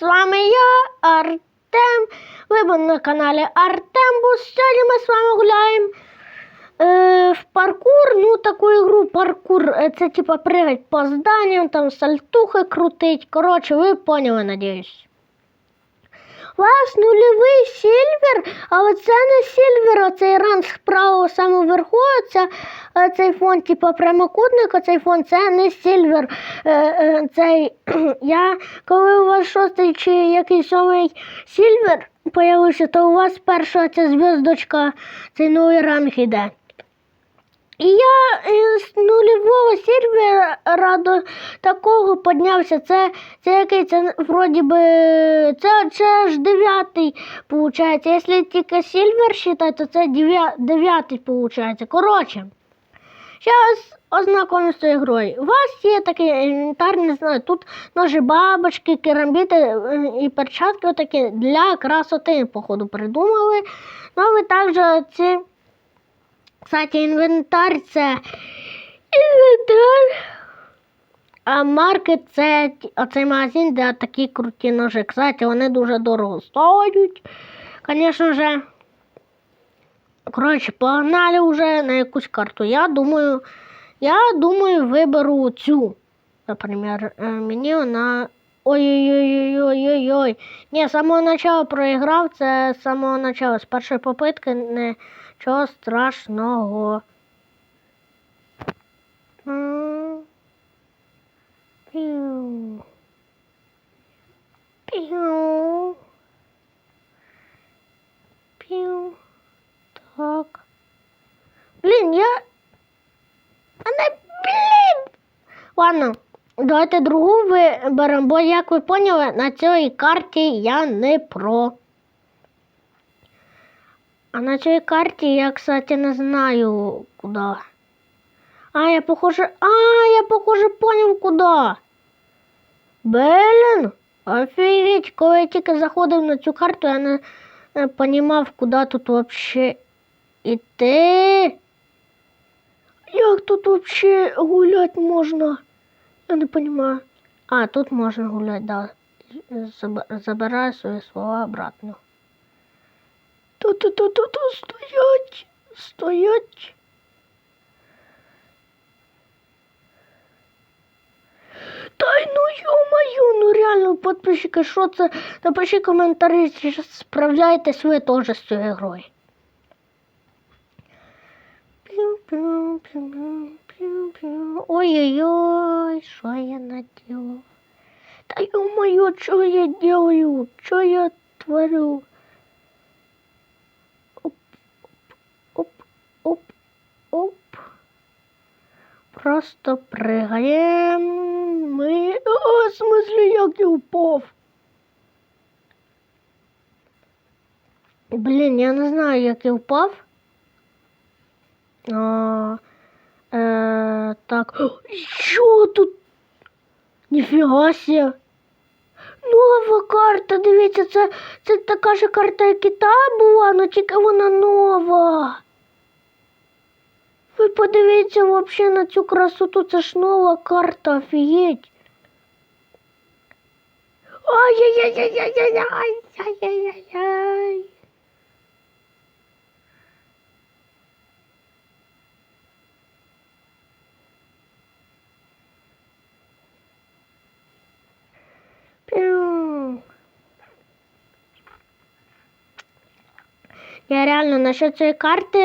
З вами я, Артем. Ви на каналі Артембус. Сьогодні ми з вами гуляємо е, в паркур. Ну, таку ігру паркур. е, Це типа пригать по зданням, там сальтухи крутить. Коротше, ви поняли, надіюсь. Вас нульовий сільвер, але це не сільвер, а цей ранг справа саме вверху. Це, е, цей фон, типу прямокутник, а цей фон це не сільвер. Е, е, цей, я, коли у вас шостий чи якийсь сьомий сільвер появився, то у вас перша ця зв'язочка, цей новий ранг іде. І я е, з нульового сервера до такого піднявся. Це, це який це вроді би. Це, це ж дев'ятий, виходить. Якщо тільки сільвер вважати, то це дев'я- дев'ятий, виходить. Коротше, зараз ознакомлюсь з грою. У вас є такий інвентар, не знаю, тут ножі бабочки, керамбіти е, і перчатки отакі для красоти, походу, придумали. Ну, ви також ці. Кстати, інвентар це інвентар. А маркет це оцей магазин, де такі круті ножи. Кстати, вони дуже дорого стоять. Звісно же. Коротше, погнали вже на якусь карту. Я думаю, я думаю, виберу цю. Наприклад, е, мені вона. Ой-ой-ой-ой-ой-ой. Ні, з самого начала проіграв, це з самого начала, з першої попитки нічого страшного. Піу. Так. Блін, я. А не блін. Ладно, давайте другу виберемо, бо як ви поняли, на цій карті я не про. А на цій карті я, кстати, не знаю куди. А, я похоже. А, я похоже поняв куди. Блін, офігеть, коли я тільки заходив на цю карту, я не, не понімав, куди тут вообще іти. Як тут вообще гулять можна? Я не понимаю. А, тут можна гуляти, да. Забираю свої слова обратно. Ту-ту-ту-ту-ту, стоять, стоять. Та й ну ё-моё, ну реально, подписчики, що це? Напишіть коментарі, чи справляєтесь ви теж з цією грою. Піу-піу-піу-піу-піу. Ой-ой-ой, що я наділа? Та ё-моё, що я делаю? Що я творю? Просто пригаєм. Ми. О, в смысле, як я впав? Блін, я не знаю, як я впав. А, е, так. Що тут? Ніфіга себе. Нова карта, дивіться, це, це така ж карта, як і та була, але тільки вона нова. Ви подивіться взагалі на цю красоту, це ж нова карта, офігеть. Ай-яй-яй-яй-яй-яй-яй-яй-яй. Я реально насчет цієї карти,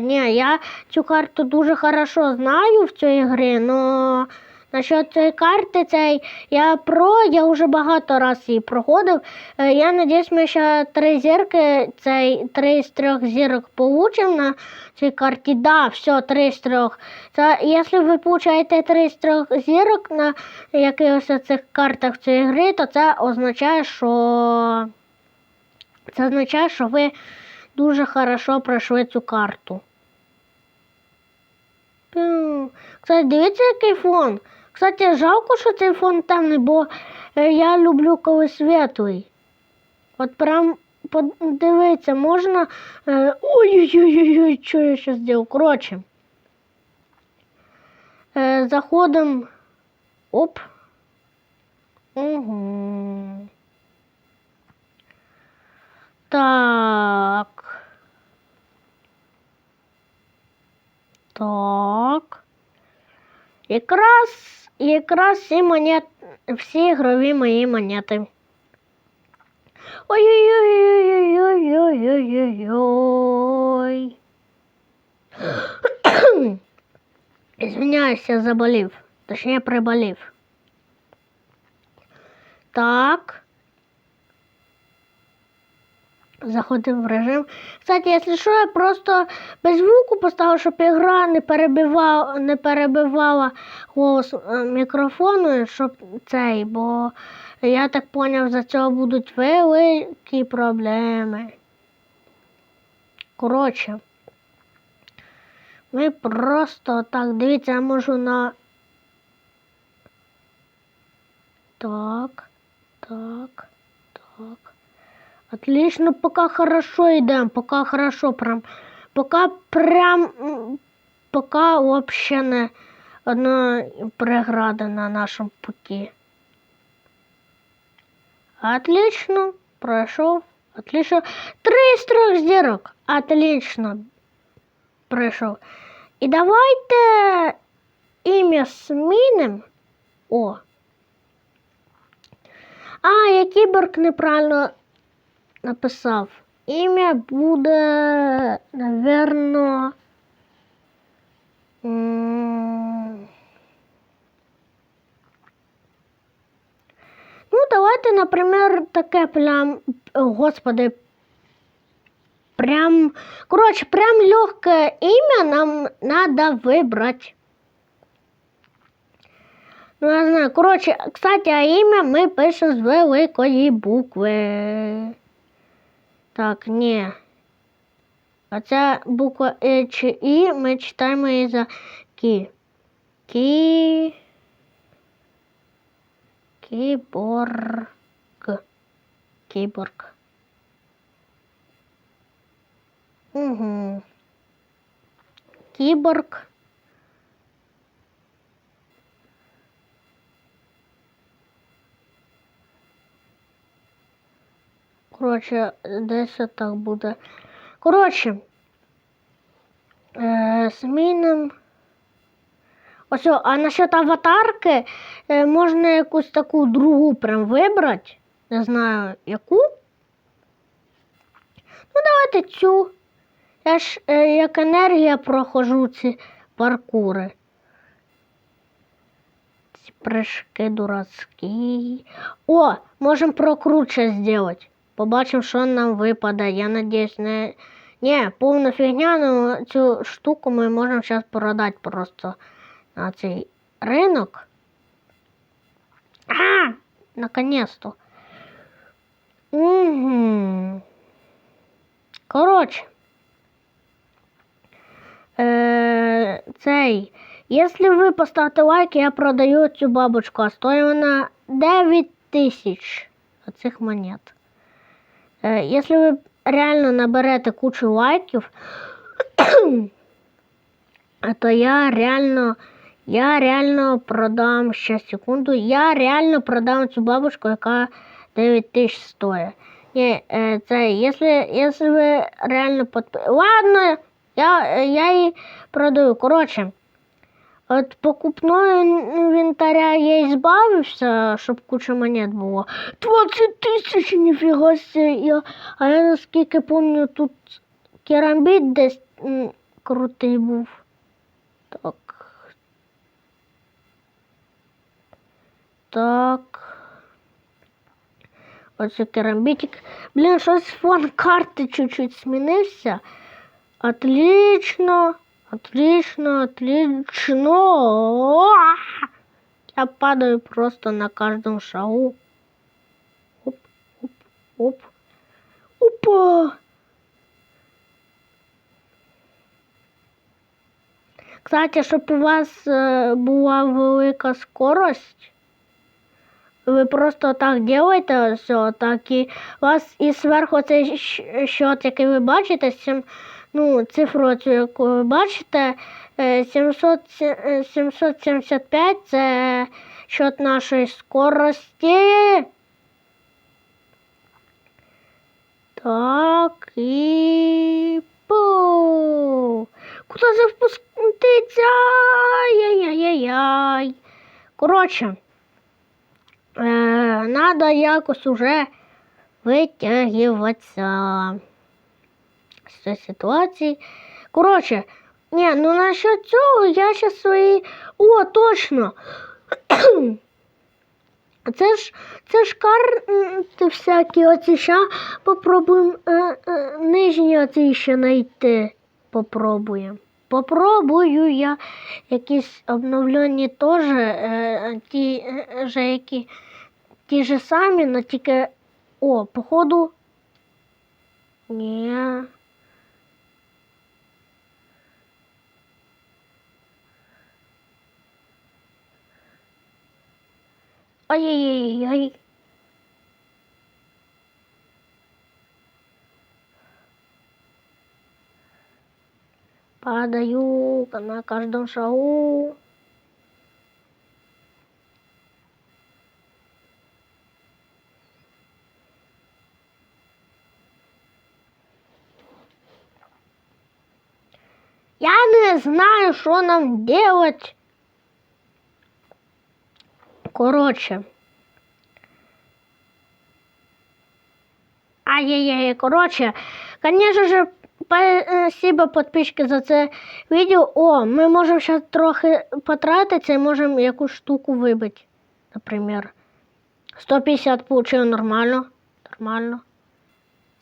ні, я цю карту дуже хорошо знаю в цій грі, но насчет цієї карти, цей, я про, я вже багато разів її проходив. Е, Я надіюсь, ми ще три зірки, цей, три з трьох зірок получимо на цій карті. Да, все, три з трьох. Це, якщо ви получаєте три з трьох зірок на якихось цих картах цієї гри, то це означає, що це означає, що ви дуже хорошо пройшли цю карту. Кстати, дивіться, який фон. Кстати, жалко, що цей фон темний, бо е, я люблю коли світлий. От прям подивіться, можна. е, Ой-ой-ой, що я зараз зробив? Коротше. Е, Заходимо. Оп. Угу. Так. Так. Якраз, якраз всі монет, всі ігрові мої монети. Ой-ой-ой-ой-ой-ой-ой-ой. Извиняюсь, я заболів. Точніше, приболів. Так. Заходимо в режим. Кстати, якщо що, я просто без звуку поставив, щоб ігра не перебивала, не перебивала голос е, мікрофону, щоб цей, бо я так поняв, за цього будуть великі проблеми. Коротше, ми просто так, дивіться, я можу на. Так, так, так. Отлично, пока хорошо идем, пока хорошо прям. Пока прям, пока вообще не одна преграда на нашем пути. Отлично, прошел. Отлично. Три из трех зірок. Отлично. Пройшов. І давайте ім'я змінимо. О. А, я кіборг неправильно написав. Ім'я буде, наверно. Ну, давайте, наприклад, таке прям, господи, прям, коротше, прям легке ім'я нам надо вибрати. Ну, я знаю. Коротше, кстати, а ім'я ми пишемо з великої букви. Так, ні. А ця буква Е чи І ми читаємо її за Кі. Кі. Кіборг. Кіборг. Угу. Кіборг. Коротше, десь так буде. Коротше, е, зміним. Ось, а насчет аватарки е, можна якусь таку другу прям вибрати. Не знаю яку. Ну, давайте цю. Я ж е, як енергія проходжу ці паркури. Ці прыжки дурацькі. О, можемо прокруче зробити. Побачимо, що нам випаде. Я надіюсь, не. Ні, повна фігня, але цю штуку ми можемо зараз продати просто на цей ринок. А! Наконец-то. Угу. Коротше. Е, цей. Якщо ви поставите лайк, я продаю цю бабочку, а стоїть вона 9 тисяч цих монет. Е, Якщо ви реально наберете кучу лайків, то я реально, я реально продам, ще секунду, я реально продам цю бабушку, яка 9 тисяч стоїть. Ні, е, це, якщо, якщо ви реально подп... Ладно, я, я її продаю. Коротше, от покупного інвентаря я і збавився, щоб куча монет було. 20 тисяч, ніфіга себе. А я наскільки пам'ятаю, тут керамбіт десь крутий був. Так. Так. Оце керамбітик. Блін, щось фон карти чуть-чуть змінився. Отлично. Отлично, отлично. Я падаю просто на каждом шагу. Оп, оп, оп. Опа. Кстати, щоб у вас е, була велика скорость, ви просто так делаєте все, так і у вас і зверху цей щот, який ви бачите, цим, ну, цифру, цю, яку ви бачите, е, 700, е, 775 це щот нашої скорості. Так і пу. Куди це впуститься? Яй-яй-яй. Коротше, е, надо якось уже витягуватися з цієї ситуації. Коротше, ні, ну насчет цього я ще свої. О, точно! Це ж це ж карти всякі оці ща попробуємо е, е, нижні оці ще знайти. Попробуємо. Попробую я якісь обновлені теж, е, ті е, же, які ті ж самі, но тільки. О, походу. Ні. Ай-яй-яй-яй. Падаю на каждом шагу. Я не знаю, що нам делать. Короче. Ай-яй-яй, короче, конечно же, спасибо подписчики за це відео. О, ми можемо зараз трохи потратитися і можемо якусь штуку вибити. Наприклад. 150 получив нормально. Нормально.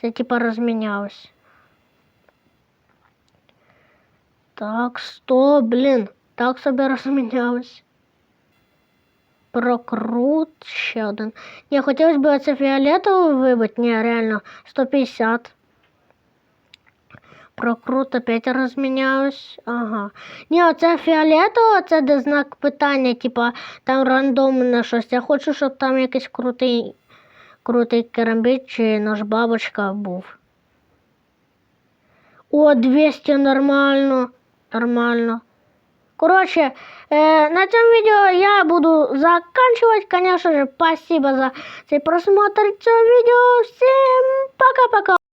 Це типа розмінялось. Так, 100, блін. Так собі розмінялось. Прокрут ще один. Ні, хотілося б оце фіолетовий вибити. Ні, реально, 150. Прокрут опять розмінялось. Ага. Ні, оце фіолетове, це де знак питання, типа там рандомне щось. Я хочу, щоб там якийсь крутий, крутий керамбіт чи нож бабочка був. О, 200 нормально. Нормально. Короче, э, на этом видео я буду заканчивать. Конечно же, спасибо за просмотр цього видео. Всем пока-пока.